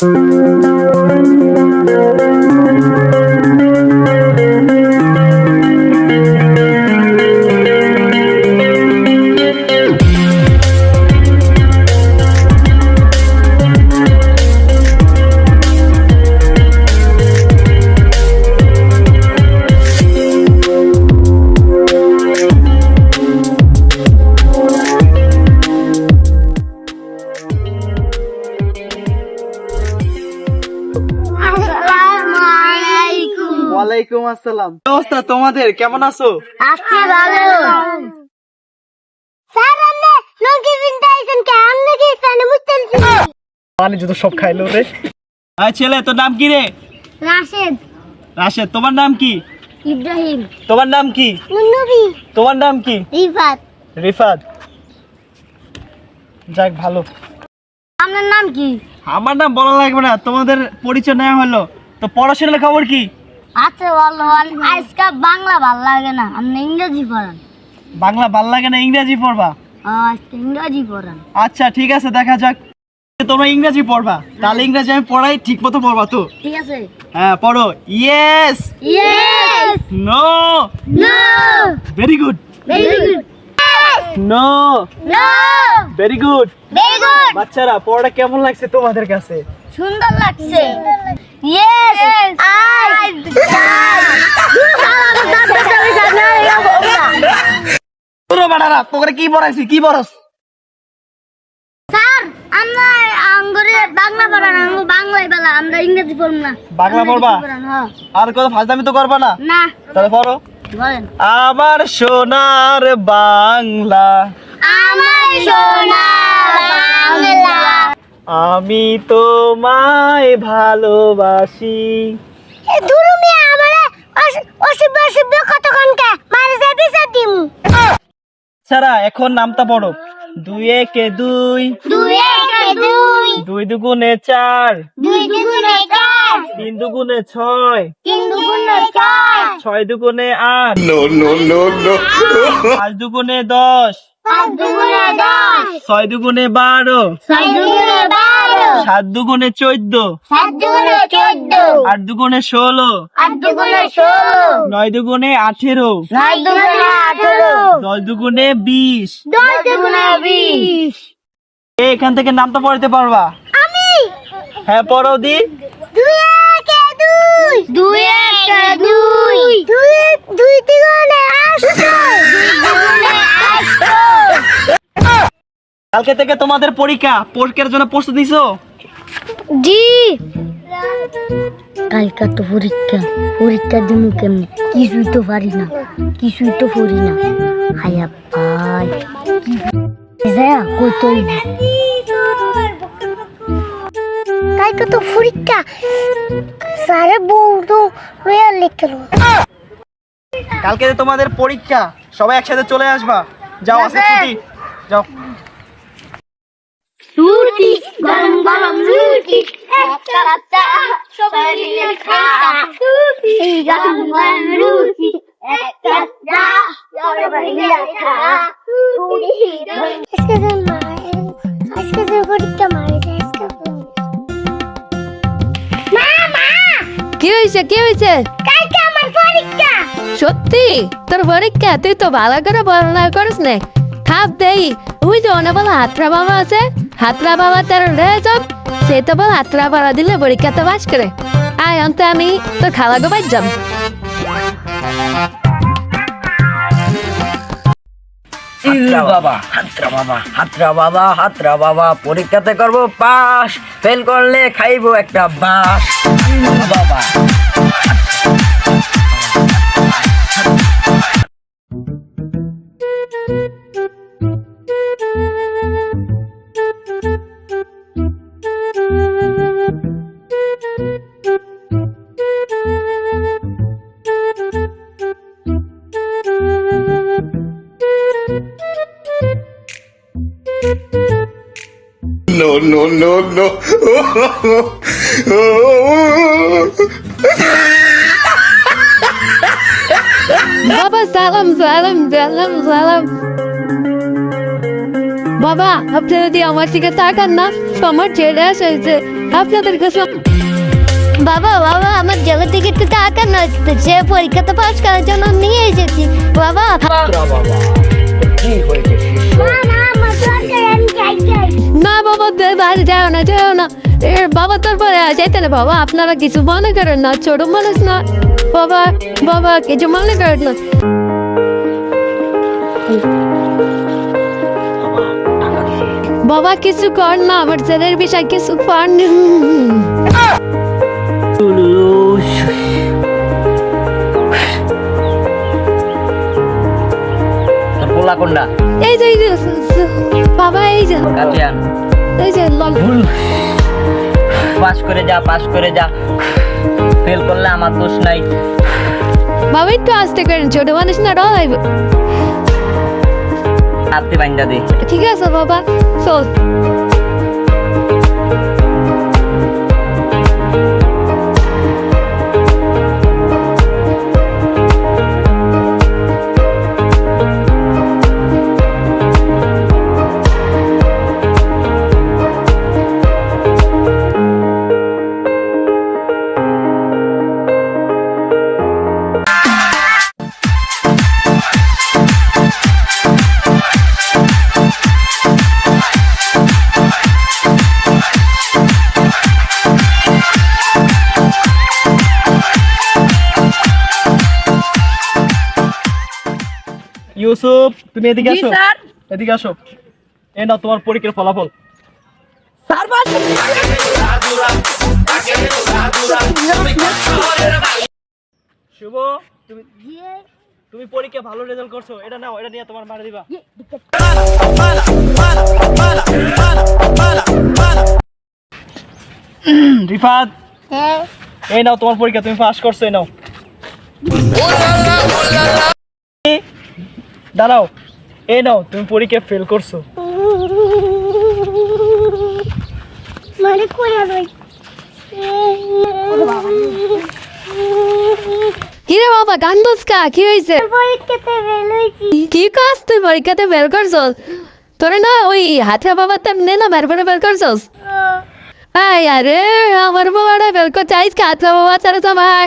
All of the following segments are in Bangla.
Thank you. ওয়ালাইকুম আসসালাম। অবস্থা তোমাদের? কেমন আছো? আছি ভালো। স্যার আপনি লঙ্কি বিনতে আইছেন কে আপনি কি ফ্যানে মুছতেছি। পানি যত সব খাইলো রে। আয় ছেলে তোর নাম কি রে? রাশেদ। রাশেদ তোমার নাম কি? ইব্রাহিম। তোমার নাম কি? নুনুবি তোমার নাম কি? রিফাত। রিফাত। যাক ভালো। আপনার নাম কি? আমার নাম বলা লাগবে না তোমাদের পরিচয় নেওয়া হলো। তো পড়াশোনার খবর কি? আচ্ছা ভালো আজকে বাংলা ভালো লাগে না আপনি ইংরেজি পড়ান। বাংলা ভালো লাগে না ইংরেজি পড়বা? আজকে ইংরেজি পড়ান। আচ্ছা ঠিক আছে দেখা যাক। তোমরা ইংরেজি পড়বা তাহলে ইংরেজি আমি পড়াই ঠিক মতো পড়বা তো? ঠিক আছে। হ্যাঁ পড়ো। Yes yes no no very good very good no no very good very good বাচ্চারা পড়াটা কেমন লাগছে তোমাদের কাছে? সুন্দর লাগছে। ইয়েস আই তোর বাড়ারা তোকে কি পড়াইছি কি পড়াস? স্যার আমরা আঙ্গুরে বাংলা পড়ান আঙ্গু বাংলায় বেলা আমরা ইংরেজি পড়ব না। বাংলা পড়বা? ইংরেজি পড়ান, হ্যাঁ। আর কত ফাজদামি তো করবা না? না। তাহলে পড়ো। আমার সোনার বাংলা। আমার সোনা বাংলা আমি তোমায় ভালোবাসি। আমারে কতক্ষণকে? মারে বিচার ছাড়া এখন নামটা পড়ো। দুই একে দুই। দুই একে দুই। দুই দুগুণে চার। দুই দুগুণে চার। তিন দুগুণে ছয়। তিন দুগুণে চার ছয় দুগুণে আট। পাঁচ দুগুণে দশ। ছয় দুগুণে বারো। সাত দুগুণে চোদ্দ। আট দুগুণে ষোলো। নয় দুগুণে আঠেরো। দশ দুগুণে বিশ। এখান থেকে নামটা পড়তে পারবা? হ্যাঁ পড়ো দি। দুই কালকে থেকে তোমাদের পরীক্ষা পরীক্ষার জন্য প্রস্তুত দিছো জি। কালকা তো পরীক্ষা পরীক্ষা দিমু কেমন? কিছুই তো পারি না কিছুই তো পড়ি না। হায়া ভাই যা কই তুই কালকে তো পরীক্ষা। সারে বউ তো রয়ে লিখলো। কালকে তোমাদের পরীক্ষা সবাই একসাথে চলে আসবা। যাও আজকে ছুটি। যাও। রুটি গরম গরম রুটি একটা রাস্তা সবাই মিলে খাওয়া রুটি গরম গরম রুটি একটা রাস্তা সবাই মিলে খাওয়া রুটি আজকে যে মায়ের আজকে যে পরীক্ষা আজকে কি হয়েছে কি হয়েছে? কালকে আমার পরীক্ষা। সত্যি? তোর পরীক্ষা? তুই তো ভালো করে বর্ণনা করিস না। খাপ দেই। ওই যে অনেক বলে হাতরা বাবা আছে হাতরা বাবা তার রেজব সে তো বল হাতরা বাবা দিলে পরীক্ষা তো বাস করে। আয় অন্তে আমি তো খালা গো বাজ যাম হাতরা বাবা হাতরা বাবা হাতরা বাবা হাতরা বাবা পরীক্ষাতে করব পাস ফেল করলে খাইবো একটা বাস। বাবা No, no, no. বাবা সালাম সালাম সালাম সালাম বাবা আপনি যদি আমার দিকে তাকান না আমার ছেলে এসেছে। আপনাদের কাছে বাবা বাবা আমার জগৎ থেকে একটু টাকা নড়ছে পরীক্ষাতে পাস করার জন্য নিয়ে এসেছি। বাবা বাবা কি হয়েছে না বাবা বাইরে যাও না যাও না। এ বাবা তারপরে যাইতে না বাবা আপনারা কিছু মনে করেন না ছোট মানুষ না। বাবা বাবা কিছু মনে করেন না। বাবা কিছু কর না আমার ছেলের বিষয় কিছু কর পোলা কোনটা? এই যে বাবা এই যে কাছে এই যে লল পাস করে যা পাস করে যা। ফেল করলে আমার দোষ নাই। বাবা একটু আসতে করেন ছোট মানুষ না রয় আপনি বাইন্দা দে। ঠিক আছে বাবা চল। ইউসুফ তুমি এদিকে আসো। এদিকে আসো। এই নাও তোমার পরীক্ষার ফলাফল। শুভ তুমি তুমি পরীক্ষা ভালো রেজাল্ট করছ। এটা নাও এটা নিয়ে তোমার মারা দিবা। রিফাত এই নাও তোমার পরীক্ষা তুমি পাস করছ এই নাও। দাঁড়াও এই নাও তুমি পরীক্ষা ফেল করছ। মানে কি রে বাবা গান দোসকা কি হয়েছে। ফেল কি কাজ তুই পরীক্ষাতে বের করছস? তোরে না ওই হাতে বাবা তেমনি না বের করে বের করছস? আয় আরে আমার বাবাটা বের কর চাইস হাতে বাবা ছাড়া তো আমার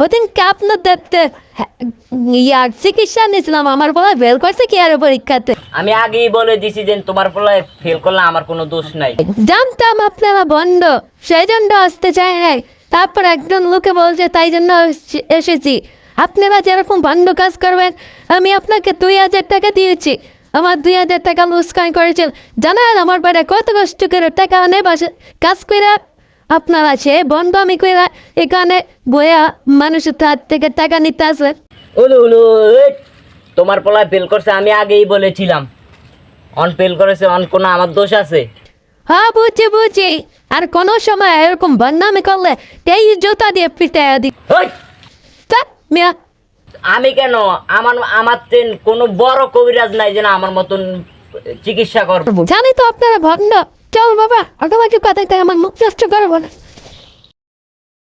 ওদিন কে আপনার ইয়ার চিকিৎসা নিয়েছিলাম আমার বলা বের করছে কি আর পরীক্ষাতে? আমি আগেই বলে দিছি যে তোমার পোলায় ফেল করলে আমার কোনো দোষ নাই। জানতাম আপনারা বন্ধ সেই জন্য আসতে চাই নাই। তারপর একজন লোকে বলছে তাই জন্য এসেছি- আপনারা যেরকম বন্ধ কাজ করবেন আমি আপনাকে দুই হাজার টাকা দিয়েছি। আমার দুই হাজার টাকা লুস্কান করেছেন। জানেন আমার বাড়ি কত কষ্ট করে টাকা বাসে কাজ করে আপনারা সে বন্ধ আমি এখানে বয়া মানুষের হাত থেকে টাকা নিতে আসবেন উলু উলু তোমার পোলায় ফেল করছে আমি আগেই বলেছিলাম। অন ফেল করেছে অন কোনো আমার দোষ আছে? হ্যাঁ বুঝছি বুঝছি। আর কোনো সময় এরকম বন্যামি করলে এই জুতা দিয়ে পিটে দিই ওই তা মিয়া। আমি কেন? আমার আমার কোনো বড় কবিরাজ নাই যেন আমার মতন চিকিৎসা করব। জানি তো আপনারা ভণ্ড। চল বাবা আমাকে কথা আমার মুখ নষ্ট করব না।